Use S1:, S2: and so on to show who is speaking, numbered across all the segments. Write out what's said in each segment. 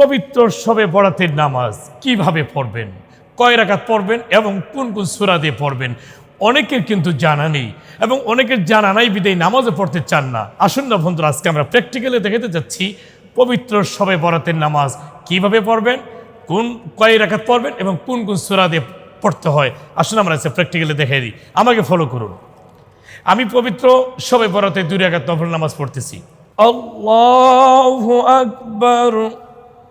S1: পবিত্র সবে বরাতের নামাজ কীভাবে পড়বেন? কয় রাকাত পড়বেন এবং কোন কোন সুরা দিয়ে পড়বেন? অনেকের কিন্তু জানা নেই এবং অনেকের জানা নাই বিদায় নামাজও পড়তে চান না। আসুন না বন্ধুরা, আজকে আমরা প্র্যাকটিক্যালি দেখাতে যাচ্ছি পবিত্র সবে বরাতের নামাজ কীভাবে পড়বেন, কোন কয় রাকাত পড়বেন এবং কোন কোন সুরা দিয়ে পড়তে হয়। আসুন আমরা আজকে প্র্যাকটিক্যালি দেখাই দিই। আমাকে ফলো করুন। আমি পবিত্র সবে বরাতে দুই রাকাত নফল নামাজ পড়তেছি। আল্লাহু আকবার।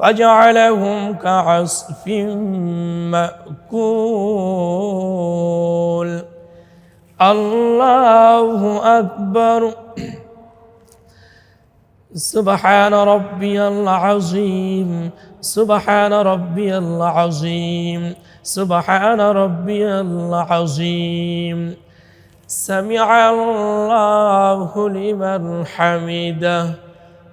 S1: فجعلهم كعصف مأكول. الله أكبر. سبحان ربي العظيم. سبحان ربي العظيم. سبحان ربي العظيم. سمع الله لمن حمده.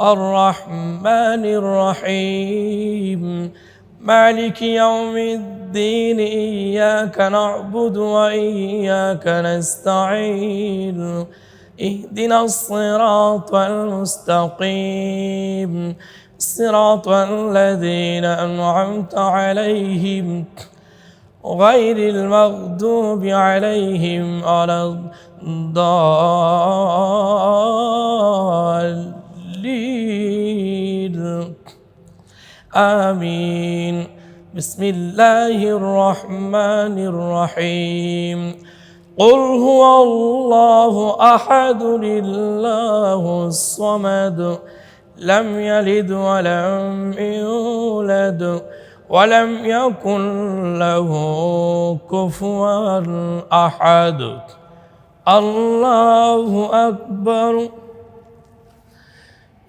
S1: الرحمن الرحيم. مالك يوم الدين إياك نعبد وإياك نستعين. اهدنا الصراط المستقيم. صراط الذين أنعمت عليهم. غير المغضوب عليهم ولا الضالين آمين. بسم الله الرحمن الرحيم. قل هو الله أحد الله الصمد. لم يلد ولم يولد ولم يكن له كفوا أحد. الله أكبر.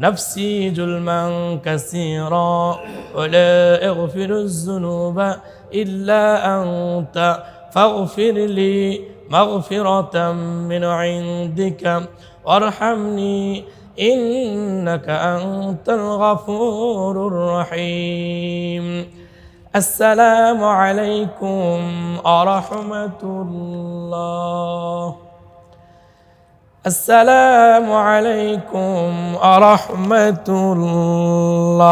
S1: نفسي ظلما كثيرا ولا أغفر الذنوب إلا أنت. فاغفر لي مغفرة من عندك وارحمني إنك أنت الغفور الرحيم. السلام عليكم ورحمة الله. السلام عليكم ورحمة الله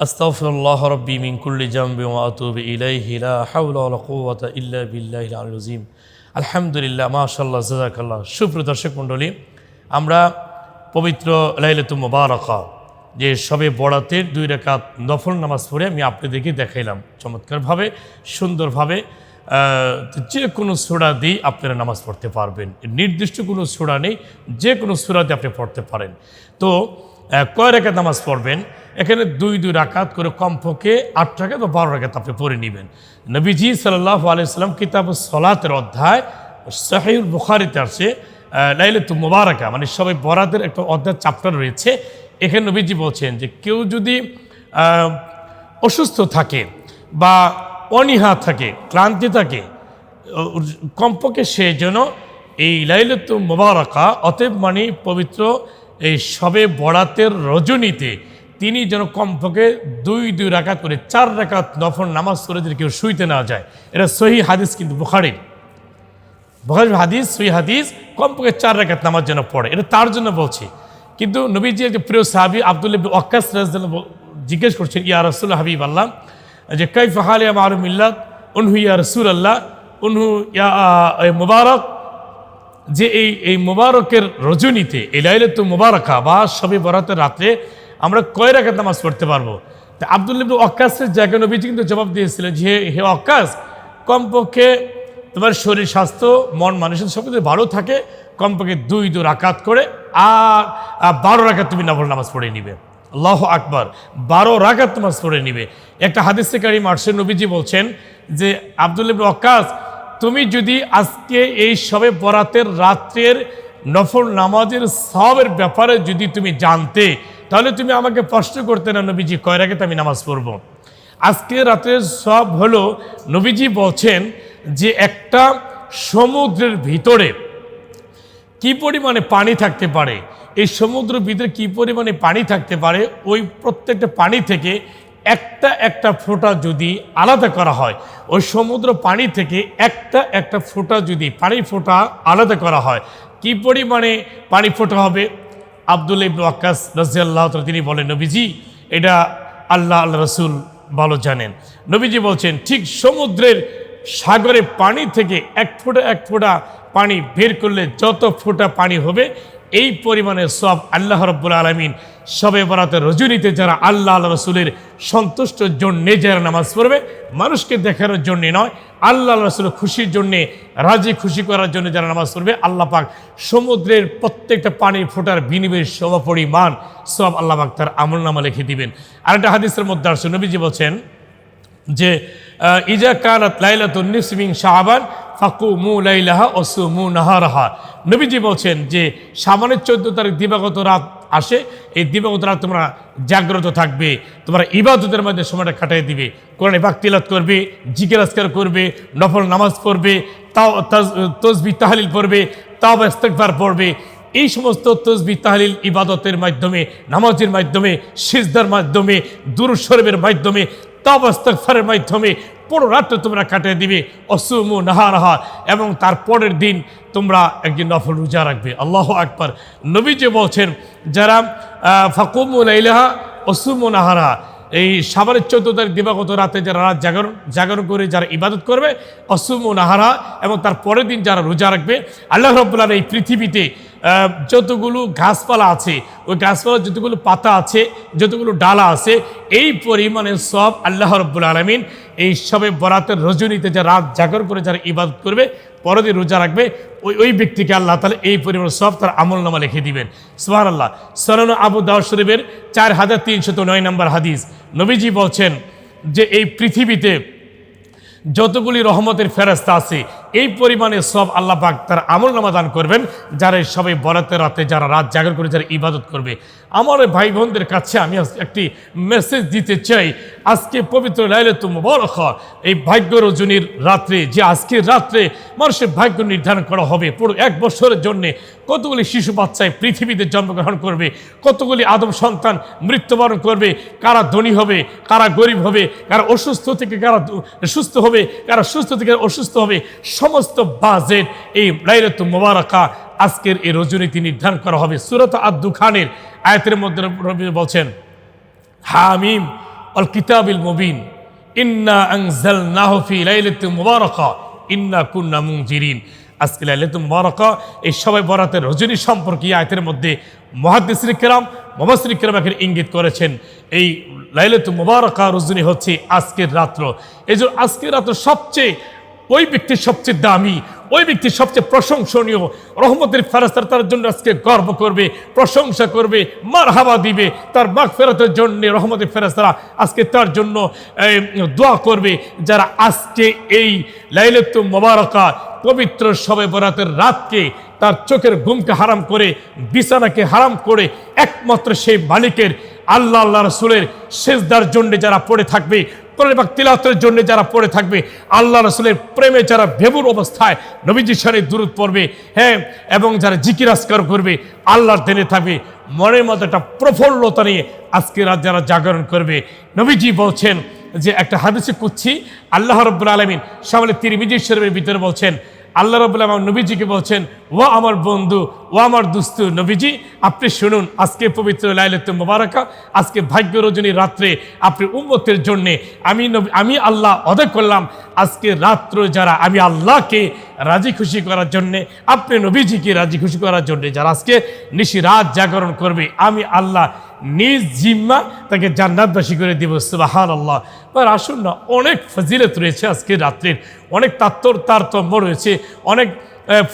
S1: أستغفر الله ربي من كل جنب وأتوب إليه لا حول ولا قوة إلا بالله العلي العظيم الحمد لله ما شاء الله جزاك الله সুপ্রিয় দর্শক মণ্ডলী আমরা পবিত্র লাইলাতু মুবারাকা যে সবে বড়াতের দুই রেখাত নফল নামাজ পড়ে আমি আপনাদেরকে দেখাইলাম চমৎকারভাবে সুন্দরভাবে যে কোনো সুরা দিয়ে আপনারা নামাজ পড়তে পারবেন। নির্দিষ্ট কোনো সুরা নেই, যে কোনো সুরাতে আপনি পড়তে পারেন। তো কয় রেখাত নামাজ পড়বেন? এখানে দুই দুই রাকাত করে কমপক্ষে আট রাকাত বা বারো রাকাত আপনি পড়ে নেবেন। নবীজি সাল্লাহ আলাইসাল্লাম কিতাব সলাতের অধ্যায় সাহিউল বুখারিতে আসছে লাইলাতু মুবারাকা মানে সবাই বরাতের একটা অধ্যায় চাপ্টার রয়েছে। এখানে নবীজি বলছেন যে কেউ যদি অসুস্থ থাকে বা অনীহা থাকে, ক্লান্তি থাকে। কমপক্ষে সে যেন এই লাইলাতু মোবারকা, অতএব মানে পবিত্র এই সবে বরাতের রজনীতে তিনি যেন কমপক্ষে দুই দুই রাকাত করে চার রাকাত নফল নামাজ করে যদি কেউ শুইতে না যায়। এটা সহি হাদিস কিন্তু বুখারির। বুখারির হাদিস, সহি হাদিস, কমপক্ষে চার রাকাত নামাজ যেন পড়ে। এটা তার জন্য বলছি। কিন্তু নবীজি যে প্রিয় সাহাবি আব্দুল ওয়াক্কাস রাজদাল্লাহ বল- জিজ্ঞেস করছেন, ইয়া রসুল হাবিব আল্লাহ যে কাইফ হালিয়া মারুম ইল্লাত উনহু ইয়া রসুল আল্লাহ উনহু ইয়া মুবারক যে এই এই মুবারকের রজনীতে এই লাইলাতুল মুবারকা বা সবে বরাতের রাত্রে আমরা কয় রাখাত নামাজ পড়তে পারব তা আব্দুল ইবনে জায়গায় নবীজি কিন্তু জবাব দিয়েছিলেন যে হে ওয়াক্কাস কমপক্ষে তোমার শরীর স্বাস্থ্য মন মানুষের সব কিছু ভালো থাকে কমপক্ষে দুই দু রাকাত করে আর বারো রাকাত তুমি নামাজ পড়ে নিবে আল্লাহ আকবার, বারো রাকাত নামাজ পড়ে নিবে। একটা হাদিসে কারিম আরশে নবীজি বলছেন যে, আব্দুল ওয়াক্কাস, তুমি যদি আজকে এই সবে বরাতের রাত্রের নফল নামাজের সবের ব্যাপারে যদি তুমি জানতে, তাহলে তুমি আমাকে প্রশ্ন করতে না নবীজি, কয় রাখে আমি নামাজ পড়ব? আজকে রাতের সব হলো, নবীজি বলছেন যে, একটা সমুদ্রের ভিতরে কি পরিমাণে পানি থাকতে পারে? এই সমুদ্রের ভিতরে কি পরিমাণে পানি থাকতে পারে? ওই প্রত্যেকটা পানি থেকে একটা একটা ফোঁটা যদি আলাদা করা হয়, ওই সমুদ্র পানি থেকে একটা একটা ফোঁটা যদি পানি ফোঁটা আলাদা করা হয়, কি পরিমাণে পানি ফোঁটা হবে? আবদুল ইবনু আক্কাস রাজিয়াল্লাহ তিনি বলেন, নবীজি, এটা আল্লাহ আল্লাহ রসুল ভালো জানেন। নবীজি বলছেন, ঠিক সমুদ্রের সাগরে পানি থেকে এক ফোঁটা এক ফোঁটা পানি বের করলে যত ফোঁটা পানি হবে এই পরিমাণে সব আল্লাহ রব্বুল আলমিন সবে বরাতের রজনীতে যারা আল্লাহ আল্লাহ রসুলের সন্তুষ্টর জন্যে যারা নামাজ পড়বে, মানুষকে দেখানোর জন্যে নয়, আল্লাহ রসুলের খুশির জন্যে, রাজি খুশি করার জন্য যারা নামাজ পড়বে, আল্লাহ পাক সমুদ্রের প্রত্যেকটা পানির ফোটার বিনিময়ের সমপরিমাণ সব আল্লাহ পাক তার আমল নামা লিখে দিবেন। আর একটা হাদিসের মধ্যে আসছে, নবীজি বলছেন যে ইজা কানাত লাইলাতুন নিসমিং শাহবান ফাকু মু লাইলাহা অসু মু নাহারাহা। নবীজি বলছেন যে, সামানের চোদ্দ তারিখ দিবাগত রাত আসে, এই দিবাগত রাত তোমরা জাগ্রত থাকবে, তোমরা ইবাদতের মধ্যে সময়টা কাটিয়ে দিবে, কোরআনে পাক তিলাত করবে জিজ্ঞাসকার করবে, নফল নামাজ পড়বে, তাও তসবি তাহালিল পড়বে, তাও ইস্তেকবার পড়বে, এই সমস্ত তসবি তাহলিল ইবাদতের মাধ্যমে, নামাজের মাধ্যমে, সিজদার মাধ্যমে দুরুস্বরবের মাধ্যমে তাবাস্তাগফারের মাধ্যমে পুরো রাত্রে তোমরা কাটিয়ে দিবে। অসুমু নাহারাহা এবং তার পরের দিন তোমরা একদিন নফল রোজা রাখবে। আল্লাহ আকবর। নবী যে বলছেন, যারা ফাকুমু লাইলাহা, অসুমু নাহারা এই সাবারের চোদ্দ তারিখ দিবাগত রাতে যারা রাত জাগরণ জাগরণ করে যারা ইবাদত করবে, অসুম ও নাহারা এবং তার পরের দিন যারা রোজা রাখবে, আল্লাহ রব্বুল্লাহ এই পৃথিবীতে যতগুলো গাছপালা আছে, ওই গাছপালা যতগুলো পাতা আছে, যতগুলো ডালা আছে, এই পরিমাণে সব আল্লাহ রব্বুল আলমিন এই সবে বরাতের রজনীতে যারা রাত জাগর করে যারা ইবাদ করবে, পরদিন রোজা রাখবে, ওই ওই ব্যক্তিকে আল্লাহ তাহলে এই পরিমাণ সব তার আমল নামা লিখে দিবেন। সুহার আল্লাহ সরানো আবু দাও শরীফের চার হাজার তিনশত নয় নম্বর হাদিস। নবীজি বলছেন যে, এই পৃথিবীতে যতগুলি রহমতের ফেরাস্তা আছে এই পরিমাণে সব আল্লাহ পাক তার আমল নামা দান করবেন, যারা সবাই বরাতে রাতে, যারা রাত জাগর করে যারা ইবাদত করবে। আমার ভাই বোনদের কাছে আমি একটি মেসেজ দিতে চাই। আজকে পবিত্র লাইলাত মুবারক, এই ভাগ্য রজনীর রাত্রে, যে আজকের রাত্রে মানুষের ভাগ্য নির্ধারণ করা হবে, পুরো এক বছরের জন্য কতগুলি শিশু বাচ্চায় পৃথিবীতে জন্মগ্রহণ করবে, কতগুলি আদম সন্তান মৃত্যুবরণ করবে, কারা ধনী হবে, কারা গরিব হবে, কারা অসুস্থ থেকে কারা সুস্থ হবে, কারা সুস্থ থেকে অসুস্থ হবে সমস্ত বাজেট এই লাইলাত মোবারকা আজকের এই রজনীতি নির্ধারণ করা হবে। সুরত আব্দু খানের আয়াতের মধ্যে বলছেন, হামিম অল কিতাবিল মুবিন, ইন্না আনজাল নাহফি লাইলাত মুবারাকা, ইন্না কুন্না মুনজিরিন। আজকে লাইলাত মুবারাকা এই সবাই বরাতের রজনী সম্পর্কে আয়াতের মধ্যে মহাদ্দিসির কেরাম মুবাসসির কেরামাকে ইঙ্গিত করেছেন। এই লাইলাত মুবারাকা রজনী হচ্ছে আজকের রাত্র। এই আজকের রাত্র সবচেয়ে ওই ব্যক্তি সবচেয়ে দামি, ওই ব্যক্তি সবচেয়ে প্রশংসনীয়। রহমতের ফেরাস্তার তার জন্য আজকে গর্ব করবে, প্রশংসা করবে মার হাওয়া দিবে। তার মাঘ ফেরতের জন্য রহমতের ফেরাস্তারা আজকে তার জন্য দোয়া করবে, যারা আজকে এই লাইলাত মোবারকা পবিত্র সবে বরাতের রাতকে তার চোখের ঘুমকে হারাম করে, বিছানাকে হারাম করে, একমাত্র সেই মালিকের, আল্লাহ আল্লাহ রসুলের শেষদার জন্য যারা পড়ে থাকবে কোরআন পাক তিলাওয়াতের জন্য যারা পড়ে থাকবে, আল্লাহ রসুলের প্রেমে যারা বেবুর অবস্থায় নবীজি সারে দূরত পড়বে হ্যাঁ এবং যারা জিকিরাজকার করবে, আল্লাহর দেনে থাকবে, মনের মধ্যে একটা প্রফুল্লতা নিয়ে আজকে রাত যারা জাগরণ করবে। নবীজি বলছেন যে একটা হাদিসে কুচ্ছি আল্লাহ রব্বুল আলমিন সামনে তিরমিজি শরীফের ভিতরে বলছেন, আল্লাহ রবুল্লাহ নবীজিকে বলছেন ও আমার বন্ধু ও আমার দুস্তু নবীজি, আপনি শুনুন, আজকে পবিত্র লাইলাতুল মুবারাকা, আজকে ভাগ্য রজনী রাত্রে আপনি উম্মতের জন্যে, আমি আমি আল্লাহ অদয় করলাম, আজকে রাত্র যারা, আমি আল্লাহকে রাজি খুশি করার জন্যে, আপনি নবীজিকে রাজি খুশি করার জন্যে যারা আজকে নিশি রাত জাগরণ করবে, আমি আল্লাহ নিজ জিম্মা তাকে জান্নাতবাসী করে দিব সুবাহান আল্লাহ আর আসুন না, অনেক ফজিলত রয়েছে আজকে রাত্রের, অনেক তাত্তর তারতম্য রয়েছে, অনেক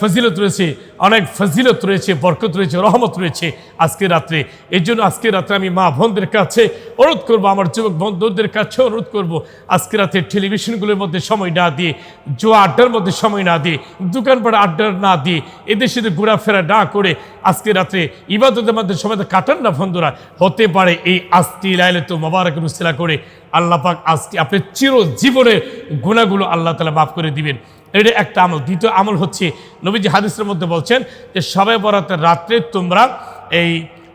S1: ফজিলত রয়েছে, অনেক ফজিলত রয়েছে, বরকত রয়েছে, রহমত রয়েছে আজকে রাত্রে। এই জন্য আজকে রাত্রে আমি মা বোনদের কাছে অনুরোধ করব, আমার যুবক বন্ধুদের কাছে অনুরোধ করব আজকে রাতে টেলিভিশনগুলোর মধ্যে সময় না দিয়ে, জোয়া আড্ডার মধ্যে সময় না দিয়ে, দোকানপাট আড্ডা না দিয়ে, এদেশে ঘোরাফেরা না করে আজকে রাত্রে ইবাদতের মধ্যে সময় কাটান না বন্ধুরা। হতে পারে এই আস্তি লাইলে তো মোবারক রুসিলা করে আল্লাহ পাক আজকে আপনি চির জীবনের গুণাগুলো আল্লাহ তালা মাফ করে দিবেন। এটা একটা আমল। দ্বিতীয় আমল হচ্ছে, নবীজি হাদিসের মধ্যে বলছেন যে সবাই বরাতের রাত্রে তোমরা এই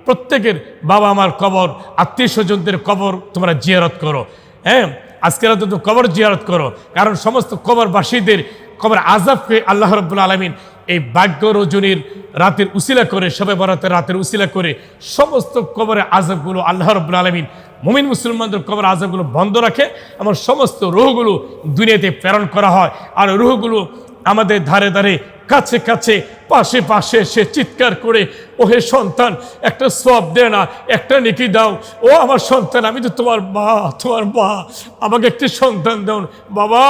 S1: প্রত্যেকের বাবা আমার কবর আত্মীয় স্বজনদের কবর তোমরা জিয়ারত করো। হ্যাঁ? আজকে রাতে তো কবর জিয়ারত করো। কারণ সমস্ত কবরবাসীদের, কবর আজাবকে আল্লাহ রব্বুল আলমিন এই ভাগ্য রজনীর রাতের উসিলা করে, সবে বরাতের রাতের উসিলা করে সমস্ত কবরের আজাবগুলো আল্লাহ রব্বুল আলমিন মুমিন মুসলমানদের কবর আজাবগুলো বন্ধ রাখে আমার সমস্ত রুহগুলো দুনিয়াতে প্রেরণ করা হয়। আর রুহগুলো আমাদের ধারে ধারে কাছে কাছে পাশে পাশে সে চিৎকার করে, ওহে সন্তান, একটা সব দে না, একটা নেকি দাও। ও আমার সন্তান, আমি তো তোমার মা তোমার মা। আমাকে একটি সন্তান দাও। বাবা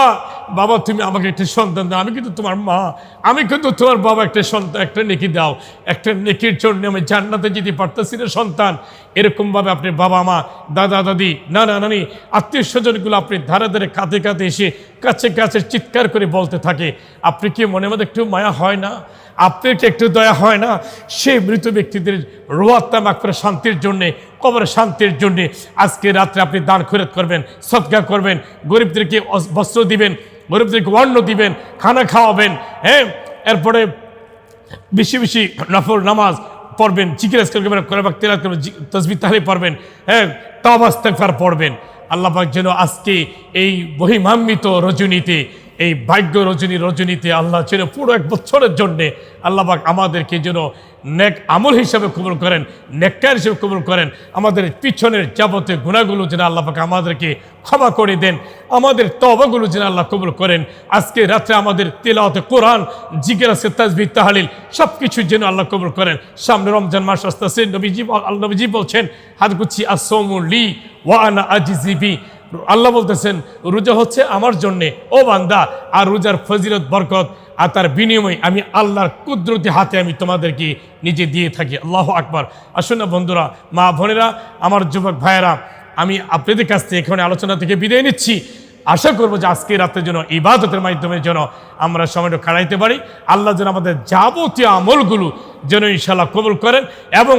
S1: বাবা, তুমি আমাকে একটি সন্তান দাও। আমি কিন্তু তোমার মা। আমি কিন্তু তোমার বাবা একটা সন্তান, একটা নেকি দাও। একটা নেকির জন্য আমি জান্নাতে যেতে পারতেছি না, সন্তান। এরকমভাবে আপনি বাবা, মা, দাদা, দাদি না না নানি, আত্মীয় স্বজনগুলো আপনি ধারে ধারে, কাঁধে কাঁধে এসে কাছে কাছে চিৎকার করে বলতে থাকে। আপনি কি মনে মধ্যে একটু মায়া হয় না? আপনার কি একটু দয়া হয় না? সেই মৃত ব্যক্তিদের রোয়াত্মা মাকফের শান্তির জন্যে কবরের শান্তির জন্যে আজকে রাত্রে আপনি দান খরচ করবেন, সৎকার করবেন, গরিবদেরকে বস্ত্র দিবেন, গরিবদেরকে অন্ন দিবেন, খানা খাওয়াবেন হ্যাঁ? এরপরে বেশি বেশি নফল নামাজ পড়বেন, জিকির আজকাল করবেন তেলাওয়াত করবেন তসবি তাহলে পড়বেন হ্যাঁ? তাওবাস ইস্তেগফার পড়বেন। আল্লাহ যেন আজকে এই বহিমাম্বিত রজনীতে এই ভাগ্য রজনী রজনীতে আল্লাহ যেন পুরো এক বছরের জন্যে আল্লাহ পাক আমাদেরকে যেন নেক আমল হিসাবে কবুল করেন, নেককার হিসেবে কবুল করেন। আমাদের পিছনের যাবতীয় গুণাগুলো যেন আল্লাহ পাক আমাদেরকে ক্ষমা করে দেন, আমাদের তবাগুলো যেন আল্লাহ কবুল করেন। আজকে রাত্রে আমাদের তেলাওয়াতে কোরআন জিকের আছে তাজবি তাহালিল সব কিছু যেন আল্লাহ কবুল করেন। সামনে রমজান মাস আসতেছে, নবীজি আল্লাহ নবীজি বলছেন হাত গুচ্ছি আসলি ওয়ানা আজিজিবি আল্লাহ বলতেছেন, রোজা হচ্ছে আমার জন্যে, ও বান্দা, আর রোজার ফজিলত, বরকত, আর তার বিনিময় আমি আল্লাহর কুদরতি হাতে আমি তোমাদেরকে নিজে দিয়ে থাকি। আল্লাহ আকবার। আসুন না বন্ধুরা, মা বোনেরা, আমার যুবক ভাইয়েরা, আমি আপনাদের কাছ থেকে এখানে আলোচনা থেকে বিদায় নিচ্ছি। আশা করব যে আজকে রাতের জন্য, ইবাদতের মাধ্যমে যেন আমরা সময়টা কাটাইতে পারি। আল্লাহ যেন আমাদের যাবতীয় আমলগুলো যেন ইনশাল্লাহ কবুল করেন এবং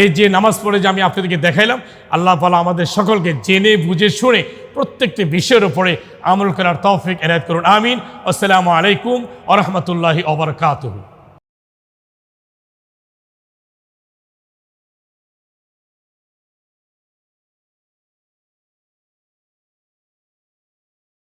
S1: এই যে নামাজ পড়ে যে আমি আপনাদেরকে দেখাইলাম, আল্লাহ তালা আমাদের সকলকে জেনে, বুঝে, শুনে প্রত্যেকটি বিষয়ের উপরে আমল করার তৌফিক এনায়ত করুন। আমিন। আসসালামু আলাইকুম আ রহমতুল্লাহি ওবরকাতহু